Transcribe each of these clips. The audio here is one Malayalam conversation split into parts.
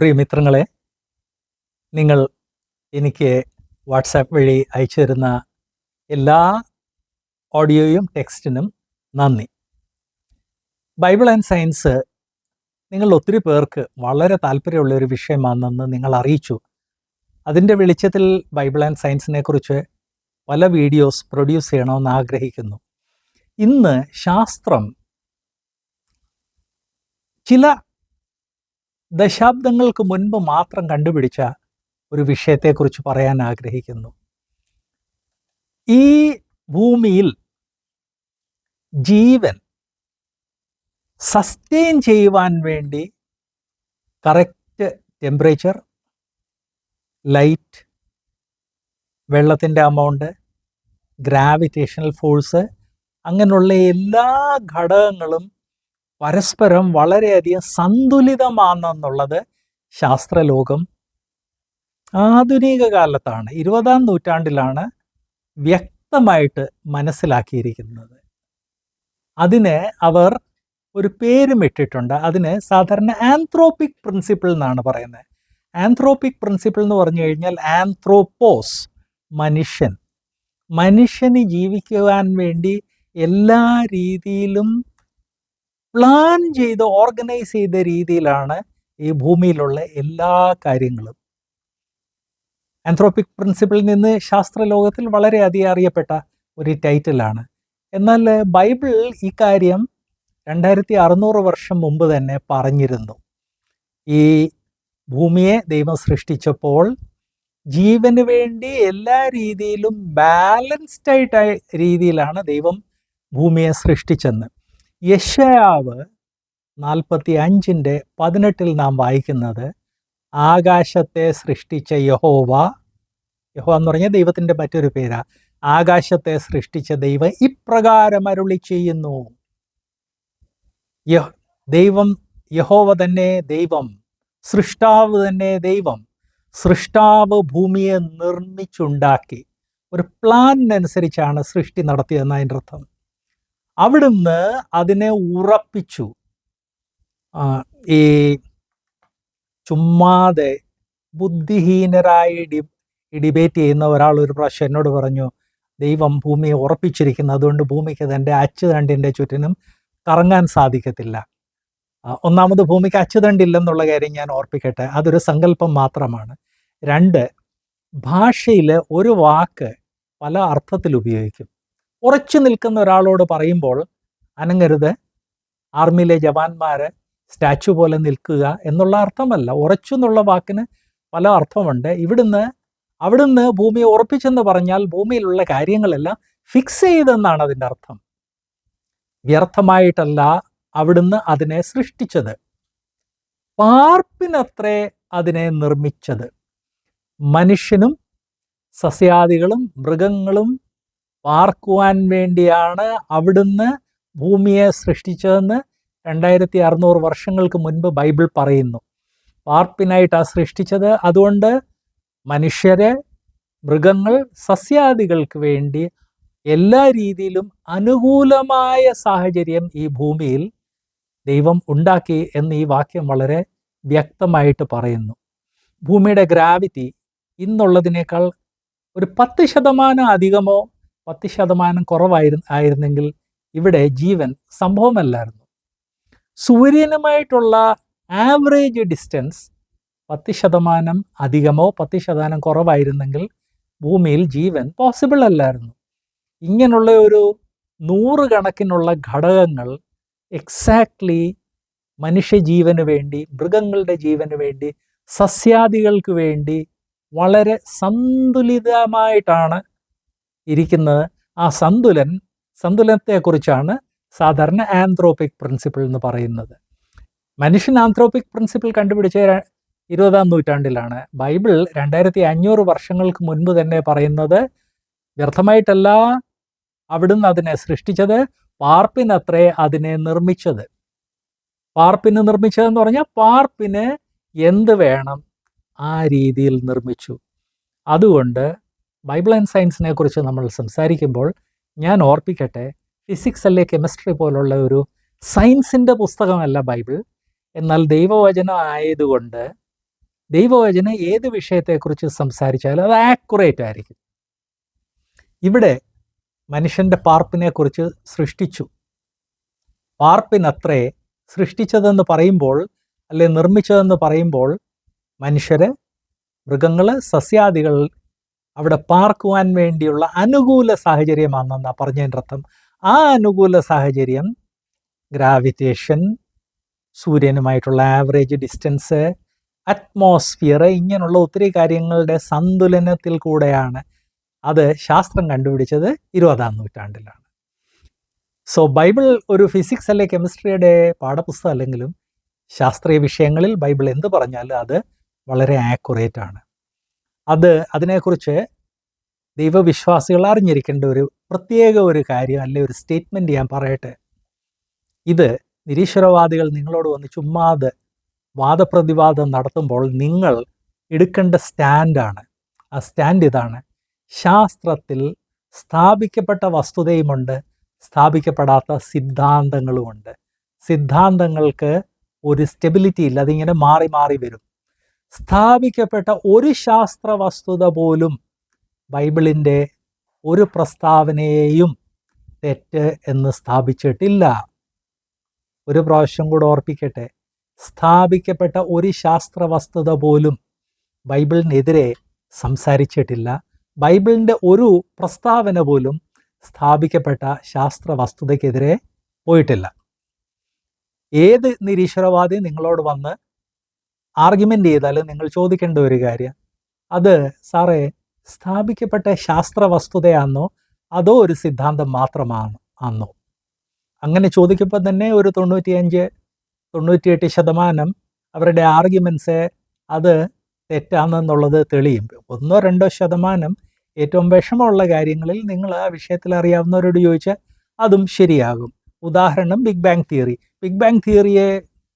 പ്രിയമിത്രങ്ങളെ നിങ്ങൾ എനിക്ക് വാട്സാപ്പ് വഴി അയച്ചു തരുന്ന എല്ലാ ഓഡിയോയും ടെക്സ്റ്റിനും നന്ദി. ബൈബിൾ ആൻഡ് സയൻസ് നിങ്ങൾ ഒത്തിരി പേർക്ക് വളരെ താല്പര്യമുള്ള ഒരു വിഷയമാണെന്ന് നിങ്ങൾ അറിയിച്ചു. അതിന്റെ വെളിച്ചത്തിൽ ബൈബിൾ ആൻഡ് സയൻസിനെ കുറിച്ച് പല വീഡിയോസ് പ്രൊഡ്യൂസ് ചെയ്യണമെന്ന് ആഗ്രഹിക്കുന്നു. ഇന്ന് ശാസ്ത്രം ചില ദശാബ്ദങ്ങൾക്ക് മുൻപ് മാത്രം കണ്ടുപിടിച്ച ഒരു വിഷയത്തെക്കുറിച്ച് പറയാൻ ആഗ്രഹിക്കുന്നു. ഈ ഭൂമിയിൽ ജീവൻ സസ്റ്റെയിൻ ചെയ്യുവാൻ വേണ്ടി കറക്റ്റ് ടെമ്പറേച്ചർ ലൈറ്റ് വെള്ളത്തിന്റെ അമൗണ്ട് ഗ്രാവിറ്റേഷണൽ ഫോഴ്സ് അങ്ങനെയുള്ള എല്ലാ ഘടകങ്ങളും പരസ്പരം വളരെയധികം സന്തുലിതമാണെന്നുള്ളത് ശാസ്ത്രലോകം ആധുനിക കാലത്താണ് ഇരുപതാം നൂറ്റാണ്ടിലാണ് വ്യക്തമായിട്ട് മനസ്സിലാക്കിയിരിക്കുന്നത്. അതിന് അവർ ഒരു പേരും ഇട്ടിട്ടുണ്ട് അതിന് സാധാരണ ആന്ത്രോപിക് പ്രിൻസിപ്പിൾ എന്നാണ് പറയുന്നത്. ആന്ത്രോപിക് പ്രിൻസിപ്പിൾ എന്ന് പറഞ്ഞു കഴിഞ്ഞാൽ ആന്ത്രോപ്പോസ് മനുഷ്യൻ. മനുഷ്യന് ജീവിക്കുവാൻ വേണ്ടി എല്ലാ രീതിയിലും പ്ലാൻ ചെയ്ത് ഓർഗനൈസ് ചെയ്ത രീതിയിലാണ് ഈ ഭൂമിയിലുള്ള എല്ലാ കാര്യങ്ങളും. ആന്ത്രോപിക് പ്രിൻസിപ്പിളിൽ നിന്ന് ശാസ്ത്രലോകത്തിൽ വളരെ അധികം അറിയപ്പെട്ട ഒരു ടൈറ്റിലാണ് എന്നാൽ ബൈബിൾ ഈ കാര്യം രണ്ടായിരത്തി അറുന്നൂറ് വർഷം മുമ്പ് തന്നെ പറഞ്ഞിരുന്നു. ഈ ഭൂമിയെ ദൈവം സൃഷ്ടിച്ചപ്പോൾ ജീവന് വേണ്ടി എല്ലാ രീതിയിലും ബാലൻസ്ഡ് ആയിട്ടായ രീതിയിലാണ് ദൈവം ഭൂമിയെ സൃഷ്ടിച്ചെന്ന്. യശയാവ് നാൽപ്പത്തി അഞ്ചിന്റെ പതിനെട്ടിൽ നാം വായിക്കുന്നത് ആകാശത്തെ സൃഷ്ടിച്ച യഹോവ യഹോ എന്ന് പറഞ്ഞാൽ ദൈവത്തിന്റെ മറ്റൊരു പേരാ. ആകാശത്തെ സൃഷ്ടിച്ച ദൈവം ഇപ്രകാരം അരുളി ചെയ്യുന്നു യഹ് ദൈവം യഹോവ തന്നെ ദൈവം സൃഷ്ടാവ് തന്നെ ദൈവം സൃഷ്ടാവ് ഭൂമിയെ നിർമ്മിച്ചുണ്ടാക്കി. ഒരു പ്ലാനിനനുസരിച്ചാണ് സൃഷ്ടി നടത്തിയതെന്ന് അതിന്റെ അർത്ഥം. അവിടുന്ന് അതിനെ ഉറപ്പിച്ചു. ഈ ചുമ്മാതെ ബുദ്ധിഹീനരായി ഡി ഡിബേറ്റ് ചെയ്യുന്ന ഒരാൾ ഒരു പ്രാവശ്യം എന്നോട് പറഞ്ഞു ദൈവം ഭൂമിയെ ഉറപ്പിച്ചിരിക്കുന്നു. അതുകൊണ്ട് ഭൂമിക്ക് തന്റെ അച്ചുതണ്ടിന്റെ ചുറ്റിനും കറങ്ങാൻ സാധിക്കത്തില്ല. ഒന്നാമത് ഭൂമിക്ക് അച്ചുതണ്ടില്ലെന്നുള്ള കാര്യം ഞാൻ ഓർപ്പിക്കട്ടെ. അതൊരു സങ്കല്പം മാത്രമാണ്. രണ്ട് ഭാഷയിൽ ഒരു വാക്ക് പല അർത്ഥത്തിൽ ഉപയോഗിക്കും ഉറച്ചു നിൽക്കുന്ന ഒരാളോട് പറയുമ്പോൾ അനങ്ങരുത്. ആർമിയിലെ ജവാന്മാർ സ്റ്റാച്ചു പോലെ നിൽക്കുക എന്നുള്ള അർത്ഥമല്ല. ഉറച്ചു എന്നുള്ള വാക്കിന് പല അർത്ഥമുണ്ട്. ഇവിടുന്ന് അവിടുന്ന് ഭൂമിയെ ഉറപ്പിച്ചെന്ന് പറഞ്ഞാൽ ഭൂമിയിലുള്ള കാര്യങ്ങളെല്ലാം ഫിക്സ് ചെയ്തെന്നാണ് അതിന്റെ അർത്ഥം. വ്യർത്ഥമായിട്ടല്ല അവിടുന്ന് അതിനെ സൃഷ്ടിച്ചത്. പാർപ്പിനത്രേ അതിനെ നിർമ്മിച്ചത്. മനുഷ്യനും സസ്യാദികളും മൃഗങ്ങളും പാർക്കുവാൻ വേണ്ടിയാണ് അവിടുന്ന് ഭൂമിയെ സൃഷ്ടിച്ചതെന്ന് രണ്ടായിരത്തി അറുന്നൂറ് വർഷങ്ങൾക്ക് മുൻപ് ബൈബിൾ പറയുന്നു. പാർപ്പിനായിട്ടാണ് സൃഷ്ടിച്ചത് അതുകൊണ്ട് മനുഷ്യരെ മൃഗങ്ങൾ സസ്യാദികൾക്ക് വേണ്ടി എല്ലാ രീതിയിലും അനുകൂലമായ സാഹചര്യം ഈ ഭൂമിയിൽ ദൈവം ഉണ്ടാക്കി എന്ന് ഈ വാക്യം വളരെ വ്യക്തമായിട്ട് പറയുന്നു. ഭൂമിയുടെ ഗ്രാവിറ്റി ഇന്നുള്ളതിനേക്കാൾ ഒരു പത്ത് ശതമാനം അധികമോ പത്ത് ശതമാനം കുറവായിരുന്നു ആയിരുന്നെങ്കിൽ ഇവിടെ ജീവൻ സംഭവമല്ലായിരുന്നു. സൂര്യനുമായിട്ടുള്ള ആവറേജ് ഡിസ്റ്റൻസ് പത്ത് ശതമാനം അധികമോ പത്ത് ശതമാനം കുറവായിരുന്നെങ്കിൽ ഭൂമിയിൽ ജീവൻ പോസിബിൾ അല്ലായിരുന്നു. ഇങ്ങനെയുള്ള ഒരു നൂറുകണക്കിനുള്ള ഘടകങ്ങൾ എക്സാക്ട്ലി മനുഷ്യജീവന് വേണ്ടി മൃഗങ്ങളുടെ ജീവന് വേണ്ടി സസ്യാദികൾക്ക് വേണ്ടി വളരെ സന്തുലിതമായിട്ടാണ് ഇരിക്കുന്നത്. ആ സന്തുലൻ സന്തുലനത്തെക്കുറിച്ചാണ് സാധാരണ ആന്ത്രോപിക് പ്രിൻസിപ്പിൾ എന്ന് പറയുന്നത്. മനുഷ്യൻ ആന്ത്രോപിക് പ്രിൻസിപ്പിൾ കണ്ടുപിടിച്ച ഇരുപതാം നൂറ്റാണ്ടിലാണ്. ബൈബിൾ രണ്ടായിരത്തി അഞ്ഞൂറ് വർഷങ്ങൾക്ക് മുൻപ് തന്നെ പറയുന്നത് വ്യർത്ഥമായിട്ടല്ല അവിടുന്ന് അതിനെ സൃഷ്ടിച്ചത് പാർപ്പിനത്രേ അതിനെ നിർമ്മിച്ചത്. പാർപ്പിന് നിർമ്മിച്ചതെന്ന് പറഞ്ഞാൽ പാർപ്പിന് എന്ത് വേണം ആ രീതിയിൽ നിർമ്മിച്ചു. അതുകൊണ്ട് ബൈബിൾ ആൻഡ് സയൻസിനെ കുറിച്ച് നമ്മൾ സംസാരിക്കുമ്പോൾ ഞാൻ ഓർപ്പിക്കട്ടെ ഫിസിക്സ് അല്ലെ കെമിസ്ട്രി പോലുള്ള ഒരു സയൻസിന്റെ പുസ്തകമല്ല ബൈബിൾ. എന്നാൽ ദൈവവചനം ആയതുകൊണ്ട് ദൈവവചനം ഏത് വിഷയത്തെക്കുറിച്ച് സംസാരിച്ചാലും അത് ആക്യുറേറ്റ് ആയിരിക്കും. ഇവിടെ മനുഷ്യന്റെ പാർപ്പിനെക്കുറിച്ച് സൃഷ്ടിച്ചു. പാർപ്പിനത്രേ സൃഷ്ടിച്ചതെന്ന് പറയുമ്പോൾ അല്ലെ നിർമ്മിച്ചതെന്ന് പറയുമ്പോൾ മനുഷ്യർ മൃഗങ്ങൾ സസ്യാദികൾ അവിടെ പാർക്കുവാൻ വേണ്ടിയുള്ള അനുകൂല സാഹചര്യമാണെന്നാ പറഞ്ഞതിന്റെ അർത്ഥം ആ അനുകൂല സാഹചര്യം ഗ്രാവിറ്റേഷൻ സൂര്യനുമായിട്ടുള്ള ആവറേജ് ഡിസ്റ്റൻസ് അറ്റ്മോസ്ഫിയർ ഇങ്ങനെയുള്ള ഒത്തിരി കാര്യങ്ങളുടെ സന്തുലനത്തിൽ കൂടെയാണ് അത് ശാസ്ത്രം കണ്ടുപിടിച്ചത് ഇരുപതാം നൂറ്റാണ്ടിലാണ്. സോ ബൈബിൾ ഒരു ഫിസിക്സ് അല്ലെ കെമിസ്ട്രിയുടെ പാഠപുസ്തകം അല്ലെങ്കിലും ശാസ്ത്രീയ വിഷയങ്ങളിൽ ബൈബിൾ എന്ത് പറഞ്ഞാലും അത് വളരെ ആക്യുറേറ്റ് ആണ്. അത് അതിനെക്കുറിച്ച് ദൈവവിശ്വാസികൾ അറിഞ്ഞിരിക്കേണ്ട ഒരു പ്രത്യേക ഒരു കാര്യം അല്ലെ ഒരു സ്റ്റേറ്റ്മെന്റ് ഞാൻ പറയട്ടെ. ഇത് നിരീശ്വരവാദികൾ നിങ്ങളോട് വന്ന് ചുമ്മാതെ വാദപ്രതിവാദം നടത്തുമ്പോൾ നിങ്ങൾ എടുക്കേണ്ട സ്റ്റാൻഡാണ് ആ സ്റ്റാൻഡ് ഇതാണ്. ശാസ്ത്രത്തിൽ സ്ഥാപിക്കപ്പെട്ട വസ്തുതയുമുണ്ട് സ്ഥാപിക്കപ്പെടാത്ത സിദ്ധാന്തങ്ങളുമുണ്ട്. സിദ്ധാന്തങ്ങൾക്ക് ഒരു സ്റ്റെബിലിറ്റി ഇല്ല അതിങ്ങനെ മാറി മാറി വരും. സ്ഥാപിക്കപ്പെട്ട ഒരു ശാസ്ത്ര വസ്തുത പോലും ബൈബിളിന്റെ ഒരു പ്രസ്താവനയെയും തെറ്റ് എന്ന് സ്ഥാപിച്ചിട്ടില്ല. ഒരു പ്രാവശ്യം കൂടെ ഓർപ്പിക്കട്ടെ. സ്ഥാപിക്കപ്പെട്ട ഒരു ശാസ്ത്ര വസ്തുത പോലും ബൈബിളിനെതിരെ സംസാരിച്ചിട്ടില്ല. ബൈബിളിന്റെ ഒരു പ്രസ്താവന പോലും സ്ഥാപിക്കപ്പെട്ട ശാസ്ത്ര വസ്തുതയ്ക്കെതിരെ പോയിട്ടില്ല. ഏത് നിരീശ്വരവാദി നിങ്ങളോട് വന്ന് ആർഗ്യുമെന്റ് ചെയ്താൽ നിങ്ങൾ ചോദിക്കേണ്ട ഒരു കാര്യം. അത് സാറേ സ്ഥാപിക്കപ്പെട്ട ശാസ്ത്ര വസ്തുതയാണോ അതോ ഒരു സിദ്ധാന്തം മാത്രമാണ് ആണോ അങ്ങനെ ചോദിക്കുമ്പോൾ തന്നെ ഒരു തൊണ്ണൂറ്റിയഞ്ച് തൊണ്ണൂറ്റിയെട്ട് ശതമാനം അവരുടെ ആർഗ്യുമെന്റ്സ് അത് തെറ്റാണെന്നുള്ളത് തെളിയും. ഒന്നോ രണ്ടോ ശതമാനം ഏറ്റവും വിഷമമുള്ള കാര്യങ്ങളിൽ നിങ്ങൾ ആ വിഷയത്തിൽ അറിയാവുന്നവരോട് ചോദിച്ചാൽ അതും ശരിയാകും. ഉദാഹരണം big bang theory big bang തിയറിയെ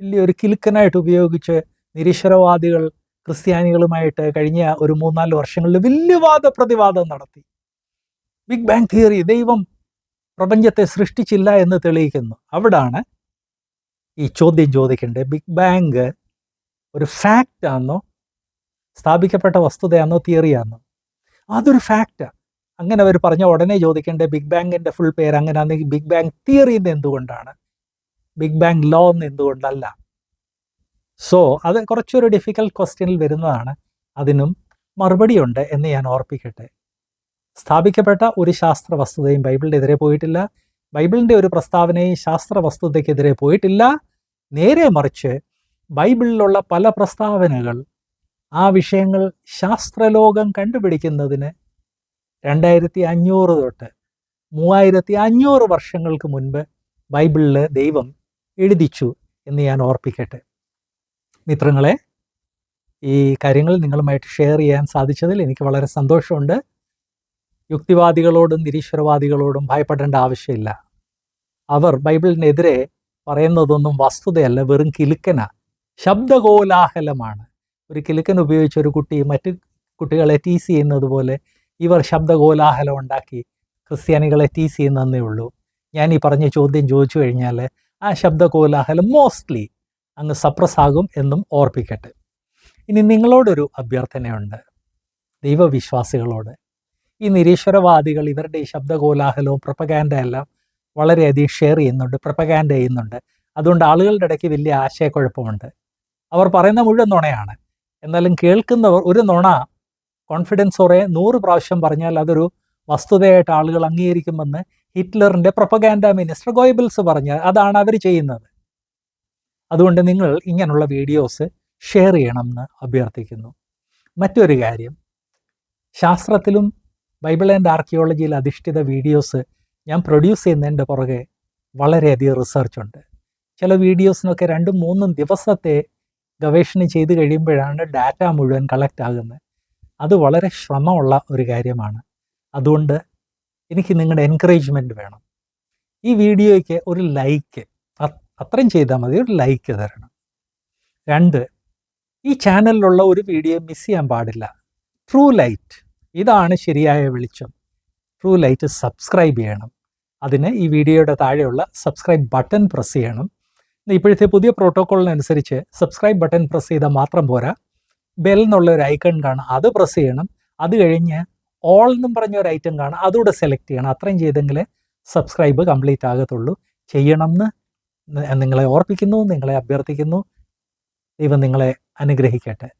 വലിയൊരു കിലുക്കനായിട്ട് ഉപയോഗിച്ച് നിരീശ്വരവാദികൾ ക്രിസ്ത്യാനികളുമായിട്ട് കഴിഞ്ഞ ഒരു മൂന്നാൽ വർഷങ്ങളിൽ വലിയ വാദ പ്രതിവാദം നടത്തി. ബിഗ് ബാങ് തിയറി ദൈവം പ്രപഞ്ചത്തെ സൃഷ്ടിച്ചില്ല എന്ന് തെളിയിക്കുന്നു. അവിടാണ് ഈ ചോദ്യം ചോദിക്കേണ്ടത്. ബിഗ് ബാങ് ഒരു ഫാക്റ്റ് ആണോ സ്ഥാപിക്കപ്പെട്ട വസ്തുതയാണോ തിയറിയാണോ അതൊരു ഫാക്റ്റാണ് അങ്ങനെ അവർ പറഞ്ഞ ഉടനെ ചോദിക്കേണ്ട ബിഗ് ബാങ്ങിന്റെ ഫുൾ പേര് അങ്ങനെ ബിഗ് ബാങ് തിയറി എന്തുകൊണ്ടാണ്? ബിഗ് ബാങ് ലോ എന്ന് എന്തുകൊണ്ടല്ല? സോ അത് കുറച്ചൊരു ഡിഫിക്കൽട്ട് ക്വസ്റ്റ്യനിൽ വരുന്നതാണ്. അതിനും മറുപടിയുണ്ട് എന്ന് ഞാൻ ഓർപ്പിക്കട്ടെ. സ്ഥാപിക്കപ്പെട്ട ഒരു ശാസ്ത്ര വസ്തുതയും ബൈബിളിന്റെ എതിരെ പോയിട്ടില്ല. ബൈബിളിന്റെ ഒരു പ്രസ്താവനയും ശാസ്ത്ര വസ്തുതയ്ക്കെതിരെ പോയിട്ടില്ല. നേരെ മറിച്ച് ബൈബിളിലുള്ള പല പ്രസ്താവനകൾ ആ വിഷയങ്ങൾ ശാസ്ത്രലോകം കണ്ടുപിടിക്കുന്നതിന് രണ്ടായിരത്തി അഞ്ഞൂറ് തൊട്ട് മൂവായിരത്തി അഞ്ഞൂറ് വർഷങ്ങൾക്ക് മുൻപ് ബൈബിളിൽ ദൈവം എഴുതിച്ചു എന്ന് ഞാൻ ഓർപ്പിക്കട്ടെ. മിത്രങ്ങളെ ഈ കാര്യങ്ങൾ നിങ്ങളുമായിട്ട് ഷെയർ ചെയ്യാൻ സാധിച്ചതിൽ എനിക്ക് വളരെ സന്തോഷമുണ്ട്. യുക്തിവാദികളോടും നിരീശ്വരവാദികളോടും ഭയപ്പെടേണ്ട ആവശ്യമില്ല. അവർ ബൈബിളിനെതിരെ പറയുന്നതൊന്നും വസ്തുതയല്ല വെറും കിലുക്കന. ശബ്ദകോലാഹലമാണ്. ഒരു കിലുക്കൻ ഉപയോഗിച്ച് ഒരു കുട്ടി മറ്റ് കുട്ടികളെ ടീസ് ചെയ്യുന്നത് പോലെ ഇവർ ശബ്ദകോലാഹലം ഉണ്ടാക്കി ക്രിസ്ത്യാനികളെ ടീസ് ചെയ്യുന്നതെന്നേ ഉള്ളൂ. ഞാൻ ഈ പറഞ്ഞ ചോദ്യം ചോദിച്ചു കഴിഞ്ഞാൽ ആ ശബ്ദകോലാഹലം മോസ്റ്റ്ലി അങ്ങ് സപ്രസ് ആകും എന്നും ഓർപ്പിക്കട്ടെ. ഇനി നിങ്ങളോടൊരു അഭ്യർത്ഥനയുണ്ട്. ദൈവവിശ്വാസികളോട്. ഈ നിരീശ്വരവാദികൾ ഇവരുടെ ഈ ശബ്ദകോലാഹലവും പ്രപ്പകാൻഡ എല്ലാം വളരെയധികം ഷെയർ ചെയ്യുന്നുണ്ട് പ്രപ്പകാൻഡ ചെയ്യുന്നുണ്ട്. അതുകൊണ്ട് ആളുകളുടെ ഇടയ്ക്ക് വലിയ ആശയക്കുഴപ്പമുണ്ട്. അവർ പറയുന്ന മുഴുവൻ നുണയാണ്. എന്നാലും കേൾക്കുന്നവർ ഒരു നുണ കോൺഫിഡൻസോറെ നൂറ് പ്രാവശ്യം പറഞ്ഞാൽ അതൊരു വസ്തുതയായിട്ട് ആളുകൾ അംഗീകരിക്കുമെന്ന് ഹിറ്റ്ലറിന്റെ പ്രൊപ്പഗാൻഡ മിനിസ്റ്റർ ഗോയബിൾസ് പറഞ്ഞ അതാണ് അവർ ചെയ്യുന്നത്. അതുകൊണ്ട് നിങ്ങൾ ഇങ്ങനെയുള്ള വീഡിയോസ് ഷെയർ ചെയ്യണമെന്ന് അഭ്യർത്ഥിക്കുന്നു. മറ്റൊരു കാര്യം ശാസ്ത്രത്തിലും ബൈബിൾ ആൻഡ് ആർക്കിയോളജിയിൽ അധിഷ്ഠിത വീഡിയോസ് ഞാൻ പ്രൊഡ്യൂസ് ചെയ്യുന്നതിന്റെ പുറകെ വളരെയധികം റിസർച്ച് ഉണ്ട്. ചില വീഡിയോസിനൊക്കെ രണ്ടും മൂന്നും ദിവസത്തെ ഗവേഷണം ചെയ്ത് കഴിയുമ്പോഴാണ് ഡാറ്റ മുഴുവൻ കളക്റ്റ് ആകുന്നത്. അത് വളരെ ശ്രമമുള്ള ഒരു കാര്യമാണ്. അതുകൊണ്ട് എനിക്ക് നിങ്ങളുടെ എൻകറേജ്മെന്റ് വേണം. ഈ വീഡിയോയ്ക്ക് ഒരു ലൈക്ക് അത്രയും ചെയ്താൽ മതി ഒരു ലൈക്ക് തരണം. രണ്ട് ഈ ചാനലിലുള്ള ഒരു വീഡിയോ മിസ് ചെയ്യാൻ പാടില്ല. ട്രൂ ലൈറ്റ് ഇതാണ് ശരിയായ വെളിച്ചം. ട്രൂ ലൈറ്റ് സബ്സ്ക്രൈബ് ചെയ്യണം. അതിന് ഈ വീഡിയോയുടെ താഴെയുള്ള സബ്സ്ക്രൈബ് ബട്ടൺ പ്രസ് ചെയ്യണം. ഇപ്പോഴത്തെ പുതിയ പ്രോട്ടോക്കോളിനനുസരിച്ച് സബ്സ്ക്രൈബ് ബട്ടൺ പ്രസ് ചെയ്താൽ മാത്രം പോരാ. ബെൽ എന്നുള്ള ഒരു ഐക്കൺ കാണാം അത് പ്രസ് ചെയ്യണം. അത് കഴിഞ്ഞ് ഓൾ എന്നും പറഞ്ഞ ഒരു ഐറ്റം കാണാം അതുകൂടെ സെലക്ട് ചെയ്യണം. അത്രയും ചെയ്തെങ്കിലേ സബ്സ്ക്രൈബ് കംപ്ലീറ്റ് ആകത്തുള്ളൂ. ചെയ്യണം എന്ന് നിങ്ങളെ ഓർപ്പിക്കുന്നു നിങ്ങളെ അഭ്യർത്ഥിക്കുന്നു. ദൈവം നിങ്ങളെ അനുഗ്രഹിക്കട്ടെ.